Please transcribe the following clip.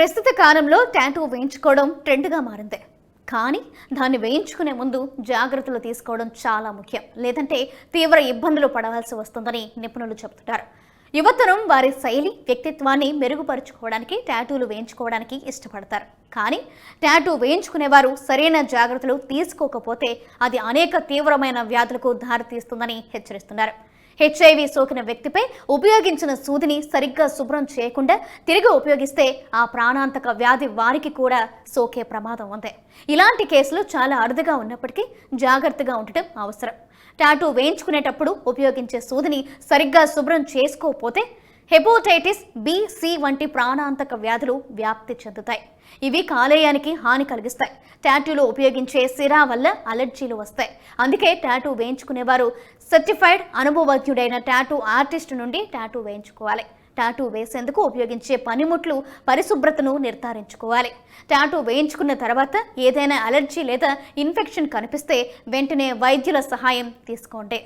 ప్రస్తుత కాలంలో ట్యాటూ వేయించుకోవడం ట్రెండ్గా మారింది. కానీ దాన్ని వేయించుకునే ముందు జాగ్రత్తలు తీసుకోవడం చాలా ముఖ్యం. లేదంటే తీవ్ర ఇబ్బందులు పడవలసి వస్తుందని నిపుణులు చెబుతున్నారు యువతరం వారి శైలి వ్యక్తిత్వాన్ని మెరుగుపరుచుకోవడానికి ట్యాటూలు వేయించుకోవడానికి ఇష్టపడతారు. కానీ ట్యాటూ వేయించుకునేవారు సరైన జాగ్రత్తలు తీసుకోకపోతే అది అనేక తీవ్రమైన వ్యాధులకు దారితీస్తుందని హెచ్చరిస్తున్నారు. హెచ్ఐవి సోకిన వ్యక్తిపై ఉపయోగించిన సూదిని సరిగ్గా శుభ్రం చేయకుండా తిరిగి ఉపయోగిస్తే ఆ ప్రాణాంతక వ్యాధి వారికి కూడా సోకే ప్రమాదం ఉంది. ఇలాంటి కేసులు చాలా అరుదుగా ఉన్నప్పటికీ జాగ్రత్తగా ఉండటం అవసరం. టాటూ వేయించుకునేటప్పుడు ఉపయోగించే సూదిని సరిగ్గా శుభ్రం చేసుకోకపోతే హెపోటైటిస్ బిసి వంటి ప్రాణాంతక వ్యాధులు వ్యాప్తి చెందుతాయి. ఇవి కాలేయానికి హాని కలిగిస్తాయి. ట్యాటూలో ఉపయోగించే సిరా వల్ల అలర్జీలు వస్తాయి. అందుకే ట్యాటూ వేయించుకునేవారు. సర్టిఫైడ్ అనుభవజ్ఞుడైన ట్యాటూ ఆర్టిస్ట్ నుండి ట్యాటూ వేయించుకోవాలి. టాటూ వేసేందుకు ఉపయోగించే పనిముట్లు పరిశుభ్రతను నిర్ధారించుకోవాలి. టాటూ వేయించుకున్న తర్వాత ఏదైనా అలర్జీ లేదా ఇన్ఫెక్షన్ కనిపిస్తే వెంటనే వైద్యుల సహాయం తీసుకోండి.